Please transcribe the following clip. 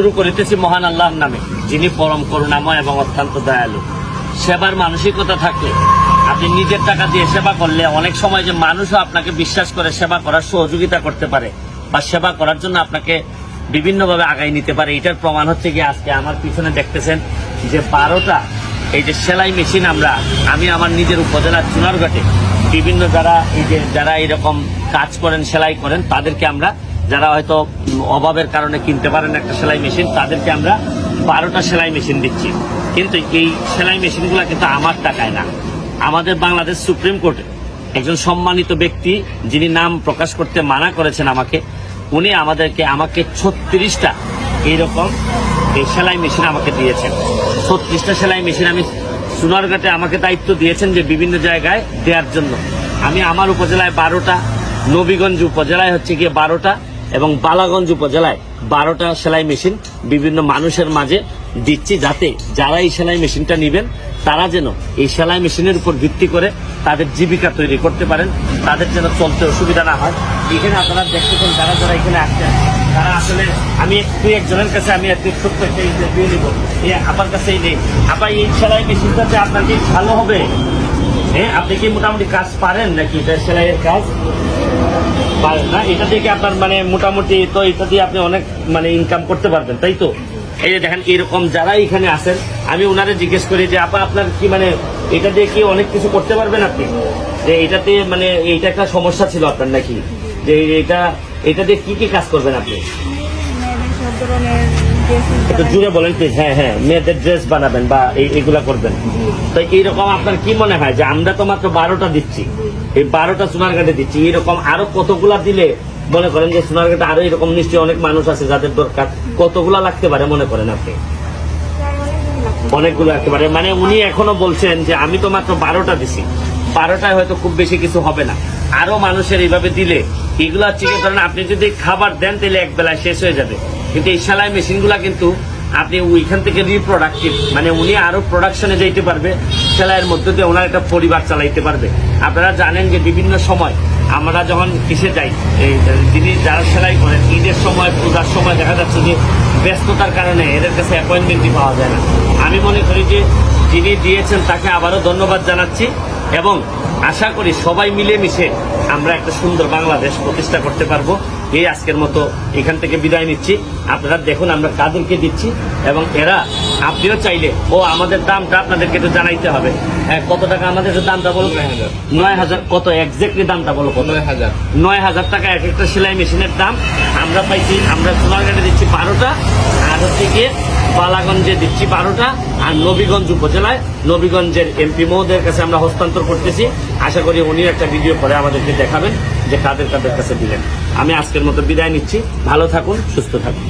শুরু করিতেছি মহান আল্লাহর নামে, যিনি পরম করুণাময় এবং অত্যন্ত দয়ালু। সেবার মানসিকতা থাকলে আপনি নিজের টাকা দিয়ে সেবা করলে অনেক সময় যে মানুষও আপনাকে বিশ্বাস করে সেবা করার সহযোগিতা করতে পারে বা সেবা করার জন্য আপনাকে বিভিন্নভাবে আগাই নিতে পারে। এটার প্রমাণ হচ্ছে কি আজকে আমার পিছনে দেখতেছেন যে বারোটা, এই যে সেলাই মেশিন আমরা, আমি আমার নিজের উপজেলার চুনারঘাটে বিভিন্ন যারা এই যে, যারা এরকম কাজ করেন, সেলাই করেন, তাদেরকে আমরা যারা হয়তো অভাবের কারণে কিনতে পারেন একটা সেলাই মেশিন, তাদেরকে আমরা বারোটা সেলাই মেশিন দিচ্ছি। কিন্তু এই সেলাই মেশিনগুলো কিন্তু আমার টাকায় না। আমাদের বাংলাদেশ সুপ্রিম কোর্টে একজন সম্মানিত ব্যক্তি, যিনি নাম প্রকাশ করতে মানা করেছেন আমাকে, উনি আমাদেরকে, আমাকে ছত্রিশটা এইরকম এই সেলাই মেশিন আমাকে দিয়েছেন। ছত্রিশটা সেলাই মেশিন আমি সোনারঘাটে আমাকে দায়িত্ব দিয়েছেন যে বিভিন্ন জায়গায় দেওয়ার জন্য। আমি আমার উপজেলায় বারোটা, নবীগঞ্জ উপজেলায় হচ্ছে গিয়ে বারোটা এবং বালাগঞ্জ উপজেলায় বারোটা সেলাই মেশিন বিভিন্ন মানুষের মাঝে দিচ্ছি যাতে যারা এই সেলাই মেশিনটা নেবেন, তারা যেন এই সেলাই মেশিনের উপর ভিত্তি করে তাদের জীবিকা তৈরি করতে পারেন, তাদের যেন চলতে অসুবিধা না হয়। এখানে আপনারা দেখতে দেখতেছেন যারা যারা এখানে আসছেন, তারা আসলে আমি একটু একজনের কাছে আমি একটু ছোট্ট একটা ইন্টারভিউ নিব। এই আমার কাছেই নেই। আবার এই সেলাই মেশিনটাতে আপনার কি ভালো হবে? হ্যাঁ আপনি কি মোটামুটি কাজ পারেন নাকি সেলাইয়ের কাজ? পারেন না? এটা থেকে আপনার মানে মোটামুটি তো এটা দিয়ে আপনি অনেক মানে ইনকাম করতে পারবেন, তাই তো? এই যে দেখেন, এরকম যারা এখানে আসেন আমি ওনারে জিজ্ঞেস করি যে, আপা, আপনার কি মানে এটা দিয়ে কি অনেক কিছু করতে পারবেন আপনি? যে এটাতে মানে এইটা একটা সমস্যা ছিল আপনার নাকি? যে এটা এটা দিয়ে কি কি কাজ করবেন আপনি? একটু জুড়ে বলেন প্লিজ হ্যাঁ হ্যাঁ মেয়েদের ড্রেস বানাবেন বা এই- এগুলা করবেন। তো এইরকম আপনার কি মনে হয় যে আমরা তো মাত্র বারোটা দিচ্ছি, এই বারোটা দিচ্ছি আরও কতগুলা দিলে মনে করেন যে সোনারঘাটে আরও এরকম নিশ্চয়ই অনেক মানুষ আছে যাদের দরকার, কতগুলা লাগতে পারে মনে করেন আপনি? অনেকগুলো লাগতে পারে মানে উনি এখনও বলছেন যে আমি তো মাত্র বারোটা দিছি। বারোটায় হয়তো খুব বেশি কিছু হবে না। আরও মানুষের এইভাবে দিলে, এগুলো হচ্ছে ধরেন আপনি যদি খাবার দেন, তাহলে এক বেলায় শেষ হয়ে যাবে। কিন্তু এই সেলাই মেশিনগুলা কিন্তু আপনি ওইখান থেকে রিপ্রোডাক্টিভ মানে উনি আরও প্রোডাকশনে যাইতে পারবে, সেলাইয়ের মধ্যে দিয়ে ওনার একটা পরিবার চালাইতে পারবে। আপনারা জানেন যে বিভিন্ন সময় আমরা যখন কিসে যাই যিনি যারা সেলাই করেন, ঈদের সময়, পূজার সময় দেখা যাচ্ছে যে ব্যস্ততার কারণে এদের কাছে অ্যাপয়েন্টমেন্টই পাওয়া যায় না। আমি মনে করি যে যিনি দিয়েছেন, তাকে আবারও ধন্যবাদ জানাচ্ছি। এবং আশা করি সবাই মিলেমিশে আমরা একটা সুন্দর বাংলাদেশ প্রতিষ্ঠা করতে পারব। এই আজকের মতো এখান থেকে বিদায় নিচ্ছি। আপনারা দেখুন আমরা কাদেরকে দিচ্ছি এবং এরা আপনিও চাইলে ও আমাদের দামটা আপনাদেরকে তো জানাইতে হবে। হ্যাঁ, কত টাকা আমাদের দামটা বলো? নয় হাজার। কত এক্স্যাক্টলি দামটা বলো কত? নয় হাজার। নয় হাজার টাকা এক একটা সেলাই মেশিনের দাম। আমরা পাইছি আমরা সোনারঘাটে দিচ্ছি বারোটা। আর হচ্ছে গিয়ে বালাগঞ্জে দিচ্ছি বারোটা আর নবীগঞ্জ উপজেলায় নবীগঞ্জের এমপি মহোদয়ের কাছে আমরা হস্তান্তর করতেছি। আশা করি উনি একটা ভিডিও করে আমাদেরকে দেখাবেন যে কাদের কাদের কাছে দিলেন। আমি আজকের মতো বিদায় নিচ্ছি। ভালো থাকুন, সুস্থ থাকুন।